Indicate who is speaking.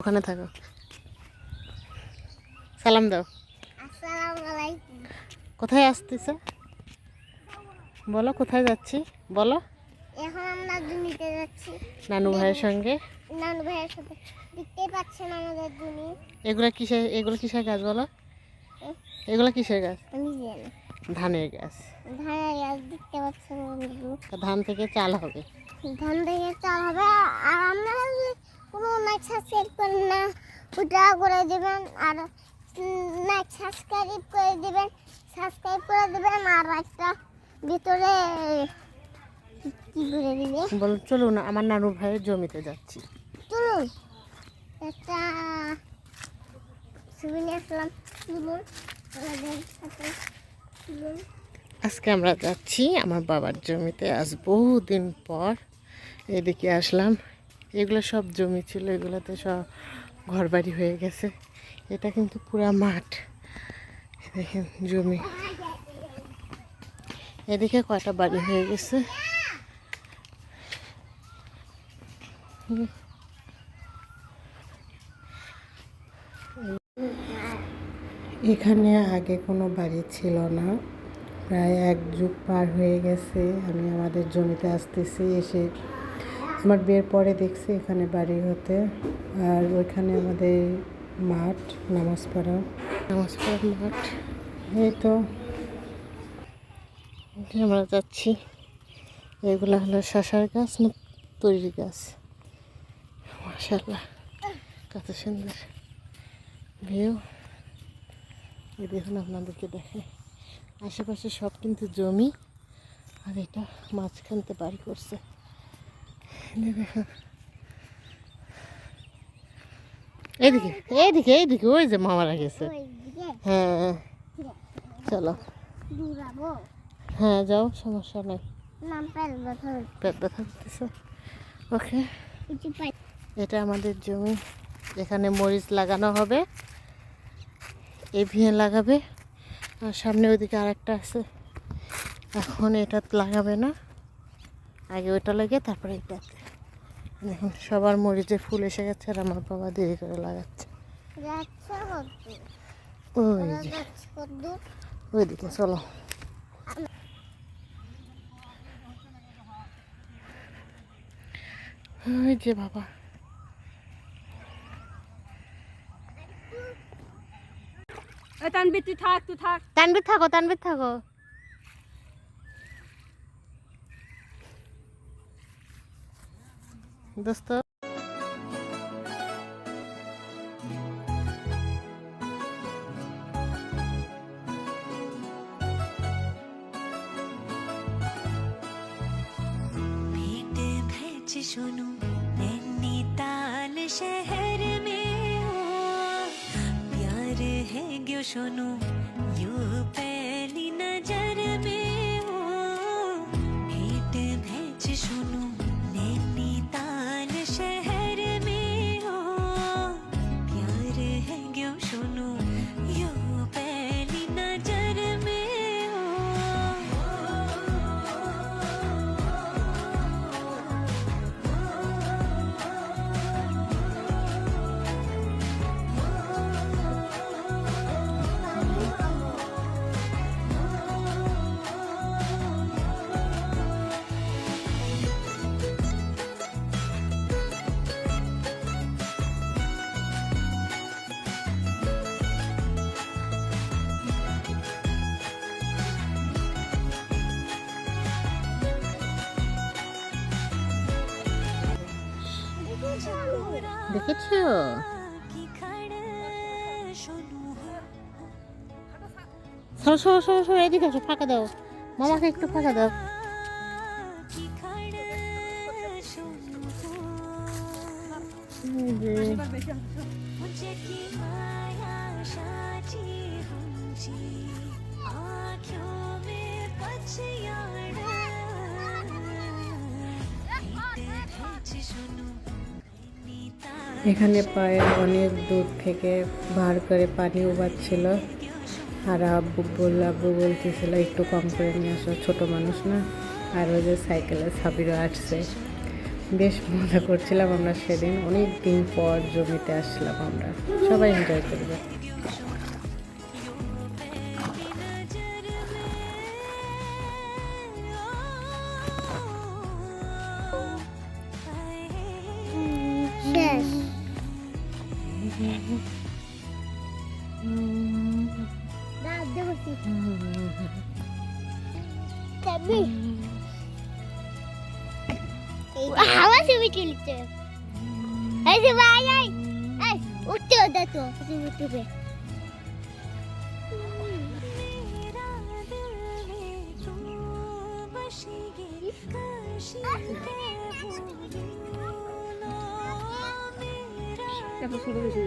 Speaker 1: ওখানে থাকো। সালাম দাও। কোথায় আসতেছে? বলো কোথায় যাচ্ছি? বলো।
Speaker 2: এখন আমরা জমিতে যাচ্ছি।
Speaker 1: নানু ভাইয়ের সঙ্গে।
Speaker 2: নানু ভাইয়ের সাথে দেখতেই পাচ্ছেন আমাদের জমি
Speaker 1: এগুলো কিসের এগুলো কিসের গাছ বলো? এগুলো কিসের গাছ?
Speaker 2: আমি জানি।
Speaker 1: ধানের গাছ।
Speaker 2: ধানের গাছ দেখতে পাচ্ছেন
Speaker 1: ধান থেকে চাল হবে।
Speaker 2: ধান থেকে চাল হবে। আর আমরা কোনো নাইট সাবস্ক্রাইব করেন না ওটা করে দেবেন আর নাইট সাবস্ক্রাইব করে দেবেন সাবস্ক্রাইব করে দেবেন আর একটা ভিতরে কি করে দিবে
Speaker 1: বল চলুন আমার নানু ভাইয়ের জমিতে যাচ্ছি।
Speaker 2: চলুন একটা ছবি নিয়ে আসলাম চলুন
Speaker 1: আজকে আমরা যাচ্ছি আমার বাবার জমিতে আজ বহুদিন পর এদিকে আসলাম। এগুলো সব জমি ছিল, এগুলোতে সব ঘরবাড়ি হয়ে গেছে। এটা কিন্তু পুরা মাঠ। দেখেন জমি। এদিকে কয়টা বাড়ি হয়ে গেছে। এখানে আগে কোনো বাড়ি ছিল না। প্রায় এক যুগ পার হয়ে গেছে। আমি আমাদের জমিতে আসতেছি, এসে আমার বিয়ের পরে দেখছি এখানে বাড়ি হতে। আর ওইখানে আমাদের মাঠ নামাজ পড়া। নামাজ পড়ার মাঠ। এই তো। আমরা যাচ্ছি। এগুলো হলো শশার গাছ না তৈরি গাছ। মাসাল্লাহ কত সুন্দর ভিউ। এই দেখুন আপনাদেরকে দেখে। আশেপাশে সব কিন্তু জমি আর এটা মাঝখানতে বাড়ি করছে। এইদিকে এইদিকে এইদিকে ওই যে মামারা গেছে। হ্যাঁ চলো। হ্যাঁ যাও সমস্যা নাই। পেট ব্যথা করতেছে। ওকে। এটা আমাদের জমি। এখানে মরিচ লাগানো হবে এভিএন লাগাবে আর সামনে ওইদিকে আরেকটা আছে। এখন এটা লাগাবে না। আগে ওইটা লাগে তারপরে এটাতে দেখুন সবার মরিচে ফুল এসে গেছে আর আমার বাবা দেরি করে লাগাচ্ছে। ওই যে। ওইদিকে চলো। ওই যে বাবা।
Speaker 3: তানবি তুই থাক তুই থাক।
Speaker 1: তানবির থাকো তানবির থাকো। দোস্ত
Speaker 4: भेंट भैच सुनो नैनीताल शहर में हो प्यार है ग्यो सुनो यू पहली
Speaker 1: দেখেছো
Speaker 4: কি খাড় শুনু
Speaker 1: সরো সরো সরো সরো এদিকে আসো ফাঁকা দাও মামাকে একটু ফাঁকা দাও
Speaker 4: কি খাড় শুনু
Speaker 1: এই যে,
Speaker 4: मुझे की माया साची हुंची आँखों
Speaker 1: এখানে পায়ে অনেক দূর থেকে বার করে পানি উবাচ্ছিল। আর আব্বু বলল, আব্বু বলতেছিল, একটু কম করে নিয়ে আসো, ছোটো মানুষ না? আর ওই যে সাইকেলে সাবিরও আসছে।
Speaker 5: বেশ মজা করছিলাম আমরা সেদিন। অনেক দিন পর জমিতে আসলাম আমরা। সবাই এনজয় করবে।
Speaker 4: আমি? হাওয়া ছবি তুলছে।
Speaker 1: শুরু হয়েছে।